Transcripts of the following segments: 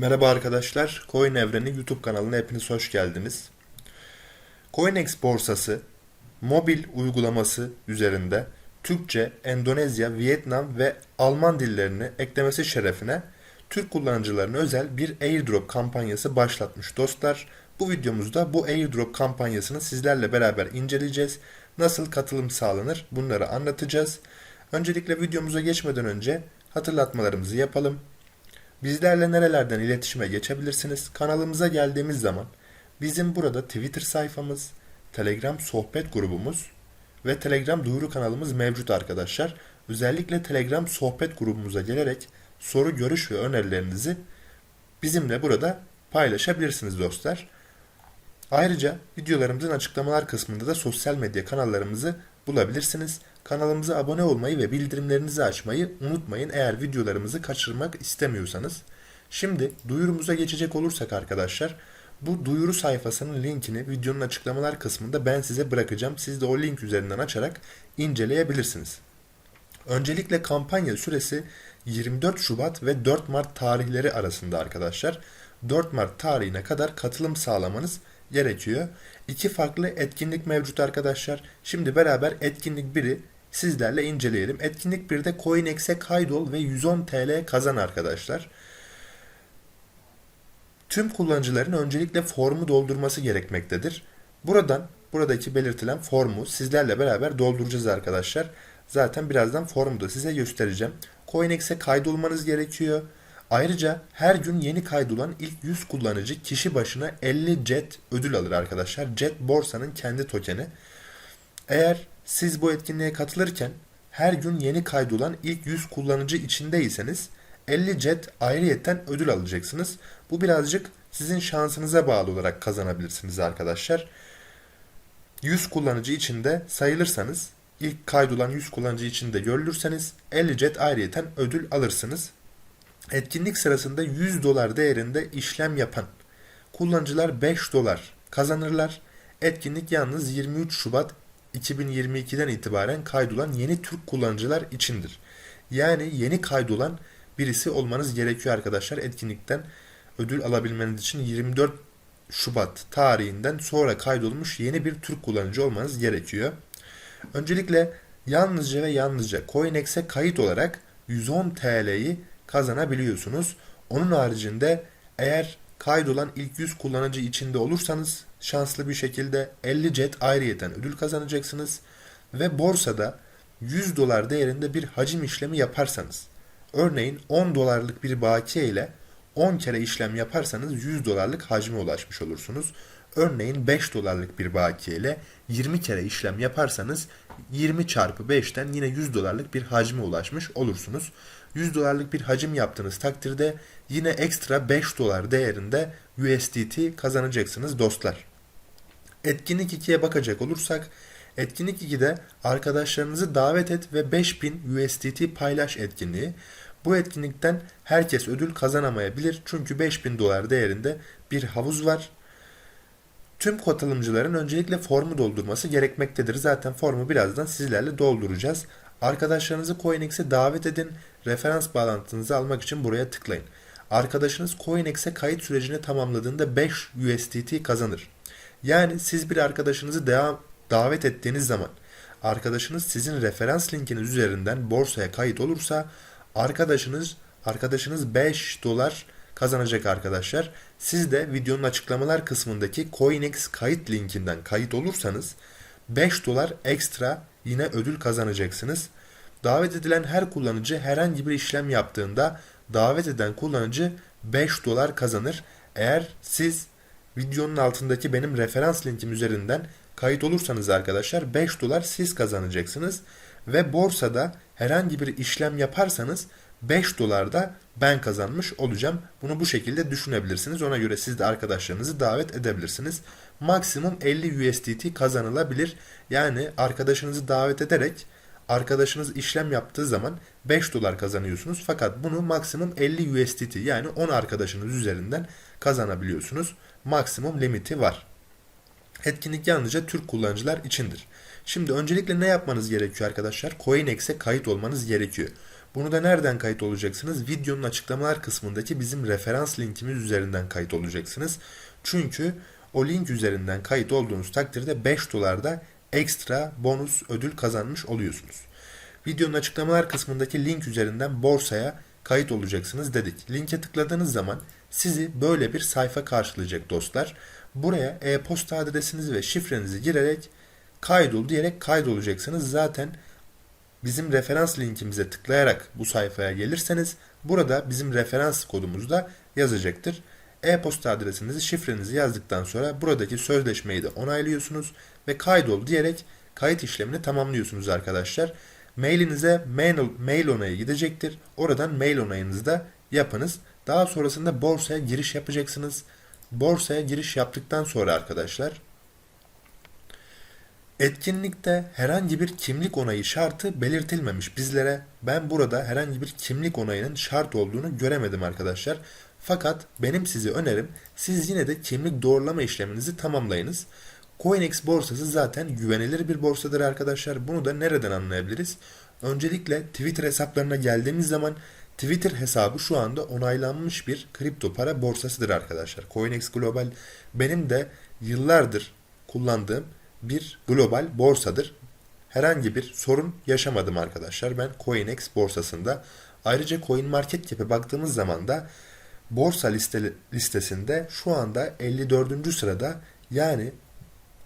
Merhaba arkadaşlar, Coin Evreni YouTube kanalına hepiniz hoş geldiniz. CoinEx borsası mobil uygulaması üzerinde Türkçe, Endonezya, Vietnam ve Alman dillerini eklemesi şerefine Türk kullanıcılarına özel bir airdrop kampanyası başlatmış dostlar. Bu videomuzda bu airdrop kampanyasını sizlerle beraber inceleyeceğiz. Nasıl katılım sağlanır bunları anlatacağız. Öncelikle videomuza geçmeden önce hatırlatmalarımızı yapalım. Bizlerle nerelerden iletişime geçebilirsiniz? Kanalımıza geldiğimiz zaman bizim burada Twitter sayfamız, Telegram sohbet grubumuz ve Telegram duyuru kanalımız mevcut arkadaşlar. Özellikle Telegram sohbet grubumuza gelerek soru, görüş ve önerilerinizi bizimle burada paylaşabilirsiniz dostlar. Ayrıca videolarımızın açıklamalar kısmında da sosyal medya kanallarımızı bulabilirsiniz. Kanalımıza abone olmayı ve bildirimlerinizi açmayı unutmayın eğer videolarımızı kaçırmak istemiyorsanız. Şimdi duyurumuza geçecek olursak arkadaşlar bu duyuru sayfasının linkini videonun açıklamalar kısmında ben size bırakacağım. Siz de o link üzerinden açarak inceleyebilirsiniz. Öncelikle kampanya süresi 24 Şubat ve 4 Mart tarihleri arasında arkadaşlar. 4 Mart tarihine kadar katılım sağlamanız gerekiyor. İki farklı etkinlik mevcut arkadaşlar. Şimdi beraber etkinlik 1'i sizlerle inceleyelim. Etkinlik 1'de CoinEx'e kaydol ve 110 TL kazan arkadaşlar. Tüm kullanıcıların öncelikle formu doldurması gerekmektedir. Buradan buradaki belirtilen formu sizlerle beraber dolduracağız arkadaşlar. Zaten birazdan formu da size göstereceğim. CoinEx'e kaydolmanız gerekiyor. Ayrıca her gün yeni kaydolan ilk 100 kullanıcı kişi başına 50 JET ödül alır arkadaşlar. JET borsanın kendi tokeni. Eğer siz bu etkinliğe katılırken her gün yeni kaydolan ilk 100 kullanıcı içindeyseniz 50 JET ayrıyetten ödül alacaksınız. Bu birazcık sizin şansınıza bağlı olarak kazanabilirsiniz arkadaşlar. 100 kullanıcı içinde sayılırsanız ilk kaydolan 100 kullanıcı içinde görülürseniz 50 JET ayrıyeten ödül alırsınız. Etkinlik sırasında 100 dolar değerinde işlem yapan kullanıcılar 5 dolar kazanırlar. Etkinlik yalnız 23 Şubat 2022'den itibaren kaydolan yeni Türk kullanıcılar içindir. Yani yeni kaydolan birisi olmanız gerekiyor arkadaşlar etkinlikten ödül alabilmeniz için 24 Şubat tarihinden sonra kaydolmuş yeni bir Türk kullanıcı olmanız gerekiyor. Öncelikle yalnızca ve yalnızca CoinEx'e kayıt olarak 110 TL'yi kazanabiliyorsunuz. Onun haricinde eğer kaydolan ilk 100 kullanıcı içinde olursanız şanslı bir şekilde 50 jet ayrıyeten ödül kazanacaksınız ve borsada 100 dolar değerinde bir hacim işlemi yaparsanız örneğin 10 dolarlık bir bakiye ile 10 kere işlem yaparsanız 100 dolarlık hacme ulaşmış olursunuz. Örneğin 5 dolarlık bir bakiye ile 20 kere işlem yaparsanız 20 çarpı 5'ten yine 100 dolarlık bir hacme ulaşmış olursunuz. 100 dolarlık bir hacim yaptığınız takdirde yine ekstra 5 dolar değerinde USDT kazanacaksınız dostlar. Etkinlik 2'ye bakacak olursak etkinlik 2'de arkadaşlarınızı davet et ve 5000 USDT paylaş etkinliği. Bu etkinlikten herkes ödül kazanamayabilir çünkü 5000 dolar değerinde bir havuz var. Tüm katılımcıların öncelikle formu doldurması gerekmektedir. Zaten formu birazdan sizlerle dolduracağız. Arkadaşlarınızı CoinEx'e davet edin. Referans bağlantınızı almak için buraya tıklayın. Arkadaşınız CoinEx'e kayıt sürecini tamamladığında 5 USDT kazanır. Yani siz bir arkadaşınızı devam, davet ettiğiniz zaman arkadaşınız sizin referans linkiniz üzerinden borsaya kayıt olursa arkadaşınız arkadaşınız 5 dolar kazanacak arkadaşlar. Siz de videonun açıklamalar kısmındaki CoinEx kayıt linkinden kayıt olursanız 5 dolar ekstra yine ödül kazanacaksınız. Davet edilen her kullanıcı herhangi bir işlem yaptığında davet eden kullanıcı 5 dolar kazanır. Eğer siz videonun altındaki benim referans linkim üzerinden kayıt olursanız arkadaşlar 5 dolar siz kazanacaksınız. Ve borsada herhangi bir işlem yaparsanız 5 dolar da ben kazanmış olacağım. Bunu bu şekilde düşünebilirsiniz. Ona göre siz de arkadaşlarınızı davet edebilirsiniz. Maksimum 50 USDT kazanılabilir. Yani arkadaşınızı davet ederek arkadaşınız işlem yaptığı zaman 5 dolar kazanıyorsunuz. Fakat bunu maksimum 50 USDT yani 10 arkadaşınız üzerinden kazanabiliyorsunuz. Maksimum limiti var. Etkinlik yalnızca Türk kullanıcılar içindir. Şimdi öncelikle ne yapmanız gerekiyor arkadaşlar? CoinEx'e kayıt olmanız gerekiyor. Bunu da nereden kayıt olacaksınız? Videonun açıklamalar kısmındaki bizim referans linkimiz üzerinden kayıt olacaksınız. Çünkü o link üzerinden kayıt olduğunuz takdirde 5 dolarda ekstra bonus ödül kazanmış oluyorsunuz. Videonun açıklamalar kısmındaki link üzerinden borsaya kayıt olacaksınız dedik. Linke tıkladığınız zaman sizi böyle bir sayfa karşılayacak dostlar. Buraya e-posta adresinizi ve şifrenizi girerek kaydol diyerek kaydolacaksınız. Zaten bizim referans linkimize tıklayarak bu sayfaya gelirseniz burada bizim referans kodumuz da yazacaktır. E-posta adresinizi, şifrenizi yazdıktan sonra buradaki sözleşmeyi de onaylıyorsunuz ve kaydol diyerek kayıt işlemini tamamlıyorsunuz arkadaşlar. Mailinize mail, mail onayı gidecektir. Oradan mail onayınızı da yapınız. Daha sonrasında borsaya giriş yapacaksınız. Borsaya giriş yaptıktan sonra arkadaşlar Etkinlikte herhangi bir kimlik onayı şartı belirtilmemiş bizlere. Ben burada herhangi bir kimlik onayının şart olduğunu göremedim arkadaşlar. Fakat benim size önerim siz yine de kimlik doğrulama işleminizi tamamlayınız. CoinEx borsası zaten güvenilir bir borsadır arkadaşlar. Bunu da nereden anlayabiliriz? Öncelikle Twitter hesaplarına geldiğimiz zaman Twitter hesabı şu anda onaylanmış bir kripto para borsasıdır arkadaşlar. CoinEx Global benim de yıllardır kullandığım bir global borsadır. Herhangi bir sorun yaşamadım arkadaşlar. Ben CoinEx borsasında ayrıca CoinMarketCap'e baktığımız zaman da borsa liste, listesinde şu anda 54. sırada yani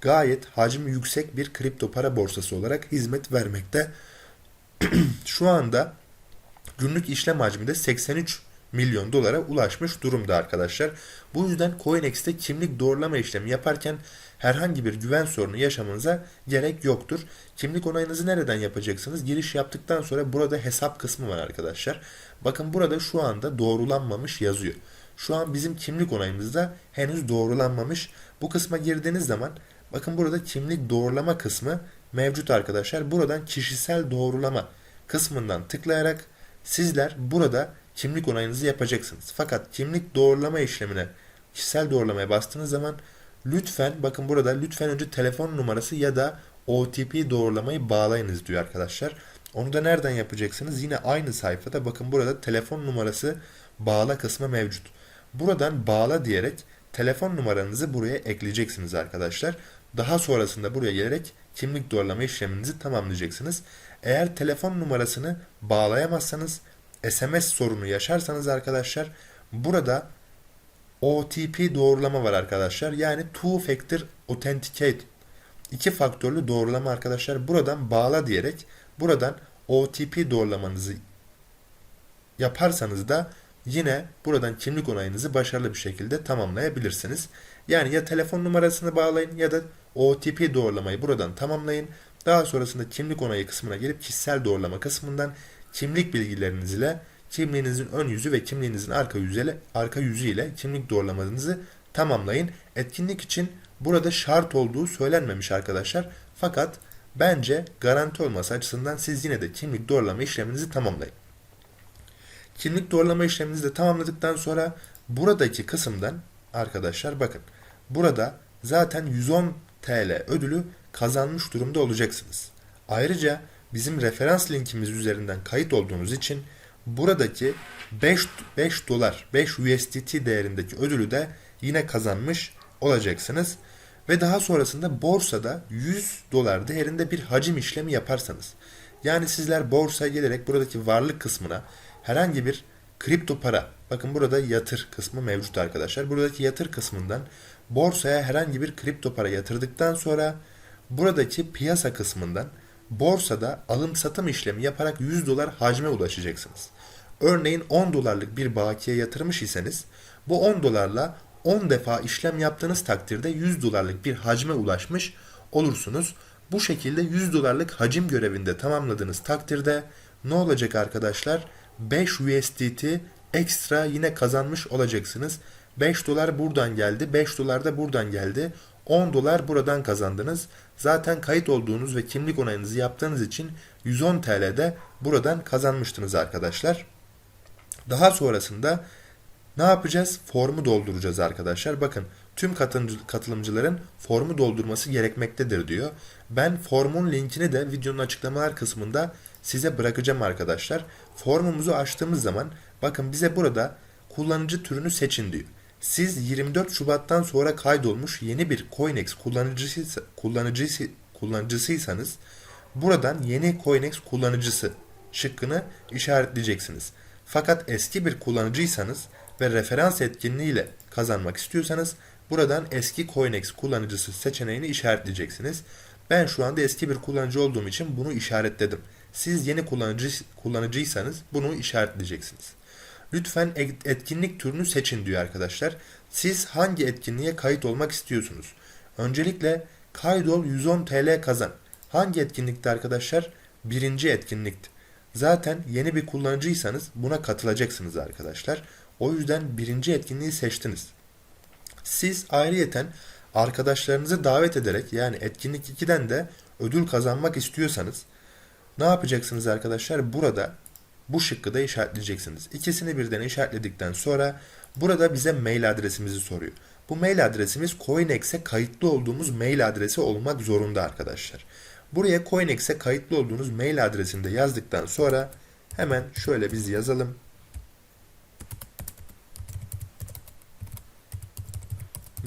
gayet hacmi yüksek bir kripto para borsası olarak hizmet vermekte. şu anda günlük işlem hacmi de 83 milyon dolara ulaşmış durumda arkadaşlar. Bu yüzden CoinEx'te kimlik doğrulama işlemi yaparken herhangi bir güven sorunu yaşamanıza gerek yoktur. Kimlik onayınızı nereden yapacaksınız? Giriş yaptıktan sonra burada hesap kısmı var arkadaşlar. Bakın burada şu anda doğrulanmamış yazıyor. Şu an bizim kimlik onayımızda henüz doğrulanmamış. Bu kısma girdiğiniz zaman bakın burada kimlik doğrulama kısmı mevcut arkadaşlar. Buradan kişisel doğrulama kısmından tıklayarak sizler burada kimlik onayınızı yapacaksınız. Fakat kimlik doğrulama işlemine kişisel doğrulamaya bastığınız zaman lütfen bakın burada lütfen önce telefon numarası ya da OTP doğrulamayı bağlayınız diyor arkadaşlar. Onu da nereden yapacaksınız? Yine aynı sayfada bakın burada telefon numarası bağla kısmı mevcut. Buradan bağla diyerek telefon numaranızı buraya ekleyeceksiniz arkadaşlar. Daha sonrasında buraya gelerek kimlik doğrulama işleminizi tamamlayacaksınız. Eğer telefon numarasını bağlayamazsanız SMS sorunu yaşarsanız arkadaşlar burada OTP doğrulama var arkadaşlar. Yani two factor authenticate iki faktörlü doğrulama arkadaşlar. Buradan bağla diyerek buradan OTP doğrulamanızı yaparsanız da yine buradan kimlik onayınızı başarılı bir şekilde tamamlayabilirsiniz. Yani ya telefon numarasını bağlayın ya da OTP doğrulamayı buradan tamamlayın. Daha sonrasında kimlik onayı kısmına gelip kişisel doğrulama kısmından kimlik bilgileriniz ile kimliğinizin ön yüzü ve kimliğinizin arka yüzüyle arka yüzü ile kimlik doğrulamanızı tamamlayın. Etkinlik için burada şart olduğu söylenmemiş arkadaşlar. Fakat bence garanti olması açısından siz yine de kimlik doğrulama işleminizi tamamlayın. Kimlik doğrulama işleminizi de tamamladıktan sonra buradaki kısımdan arkadaşlar bakın. Burada zaten 110 TL ödülü kazanmış durumda olacaksınız. Ayrıca bizim referans linkimiz üzerinden kayıt olduğunuz için buradaki 5, 5 dolar 5 USDT değerindeki ödülü de yine kazanmış olacaksınız. Ve daha sonrasında borsada 100 dolar değerinde bir hacim işlemi yaparsanız yani sizler borsaya gelerek buradaki varlık kısmına herhangi bir kripto para bakın burada yatır kısmı mevcut arkadaşlar. Buradaki yatır kısmından borsaya herhangi bir kripto para yatırdıktan sonra buradaki piyasa kısmından borsada alım satım işlemi yaparak 100 dolar hacme ulaşacaksınız. Örneğin 10 dolarlık bir bakiye yatırmış iseniz bu 10 dolarla 10 defa işlem yaptığınız takdirde 100 dolarlık bir hacme ulaşmış olursunuz. Bu şekilde 100 dolarlık hacim görevinde tamamladığınız takdirde ne olacak arkadaşlar? 5 USDT ekstra yine kazanmış olacaksınız. 5 dolar buradan geldi, 5 dolar da buradan geldi. 10 dolar buradan kazandınız. Zaten kayıt olduğunuz ve kimlik onayınızı yaptığınız için 110 TL'de buradan kazanmıştınız arkadaşlar. Daha sonrasında ne yapacağız? Formu dolduracağız arkadaşlar. Bakın tüm katılımcıların formu doldurması gerekmektedir diyor. Ben formun linkini de videonun açıklamalar kısmında size bırakacağım arkadaşlar. Formumuzu açtığımız zaman bakın bize burada kullanıcı türünü seçin diyor. Siz 24 Şubat'tan sonra kaydolmuş yeni bir Coinex kullanıcısı kullanıcısı kullanıcısıysanız buradan yeni Coinex kullanıcısı şıkkını işaretleyeceksiniz. Fakat eski bir kullanıcıysanız ve referans etkinliğiyle kazanmak istiyorsanız buradan eski Coinex kullanıcısı seçeneğini işaretleyeceksiniz. Ben şu anda eski bir kullanıcı olduğum için bunu işaretledim. Siz yeni kullanıcı kullanıcıysanız bunu işaretleyeceksiniz. Lütfen etkinlik türünü seçin diyor arkadaşlar. Siz hangi etkinliğe kayıt olmak istiyorsunuz? Öncelikle kaydol 110 TL kazan. Hangi etkinlikte arkadaşlar? Birinci etkinlikti. Zaten yeni bir kullanıcıysanız buna katılacaksınız arkadaşlar. O yüzden birinci etkinliği seçtiniz. Siz ayrıyeten arkadaşlarınızı davet ederek yani etkinlik 2'den de ödül kazanmak istiyorsanız ne yapacaksınız arkadaşlar? Burada bu şıkkı da işaretleyeceksiniz. İkisini birden işaretledikten sonra burada bize mail adresimizi soruyor. Bu mail adresimiz Coinex'e kayıtlı olduğumuz mail adresi olmak zorunda arkadaşlar. Buraya Coinex'e kayıtlı olduğunuz mail adresini de yazdıktan sonra hemen şöyle biz yazalım.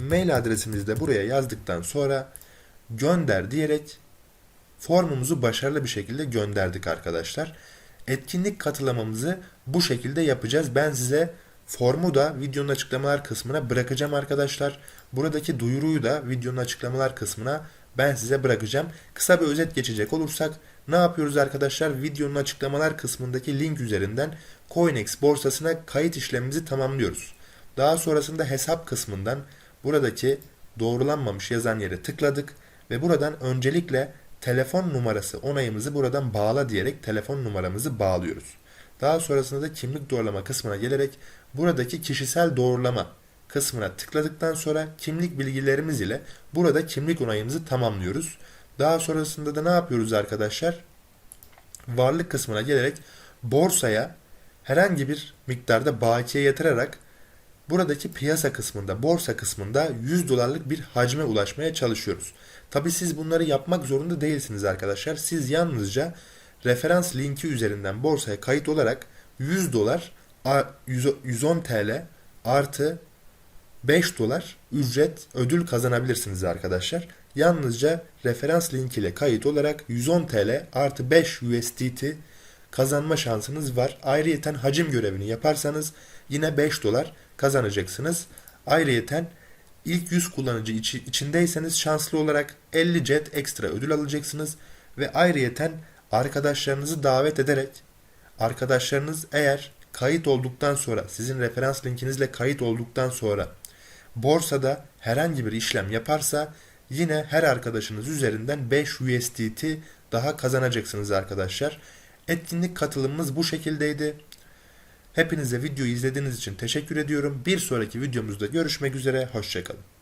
Mail adresimizi de buraya yazdıktan sonra gönder diyerek formumuzu başarılı bir şekilde gönderdik arkadaşlar. Etkinlik katılamamızı bu şekilde yapacağız. Ben size formu da videonun açıklamalar kısmına bırakacağım arkadaşlar. Buradaki duyuruyu da videonun açıklamalar kısmına ben size bırakacağım. Kısa bir özet geçecek olursak ne yapıyoruz arkadaşlar? Videonun açıklamalar kısmındaki link üzerinden Coinex borsasına kayıt işlemimizi tamamlıyoruz. Daha sonrasında hesap kısmından buradaki doğrulanmamış yazan yere tıkladık ve buradan öncelikle telefon numarası onayımızı buradan bağla diyerek telefon numaramızı bağlıyoruz. Daha sonrasında da kimlik doğrulama kısmına gelerek buradaki kişisel doğrulama kısmına tıkladıktan sonra kimlik bilgilerimiz ile burada kimlik onayımızı tamamlıyoruz. Daha sonrasında da ne yapıyoruz arkadaşlar? Varlık kısmına gelerek borsaya herhangi bir miktarda bakiye yatırarak buradaki piyasa kısmında, borsa kısmında 100 dolarlık bir hacme ulaşmaya çalışıyoruz. Tabi siz bunları yapmak zorunda değilsiniz arkadaşlar. Siz yalnızca referans linki üzerinden borsaya kayıt olarak 100 dolar 110 TL artı 5 dolar ücret ödül kazanabilirsiniz arkadaşlar. Yalnızca referans link ile kayıt olarak 110 TL artı 5 USDT kazanma şansınız var. Ayrıyeten hacim görevini yaparsanız yine 5 dolar kazanacaksınız. Ayrıyeten ilk 100 kullanıcı içi, içindeyseniz şanslı olarak 50 jet ekstra ödül alacaksınız ve ayrıyeten arkadaşlarınızı davet ederek arkadaşlarınız eğer kayıt olduktan sonra sizin referans linkinizle kayıt olduktan sonra borsada herhangi bir işlem yaparsa yine her arkadaşınız üzerinden 5 USDT daha kazanacaksınız arkadaşlar. Etkinlik katılımımız bu şekildeydi. Hepinize videoyu izlediğiniz için teşekkür ediyorum. Bir sonraki videomuzda görüşmek üzere. Hoşçakalın.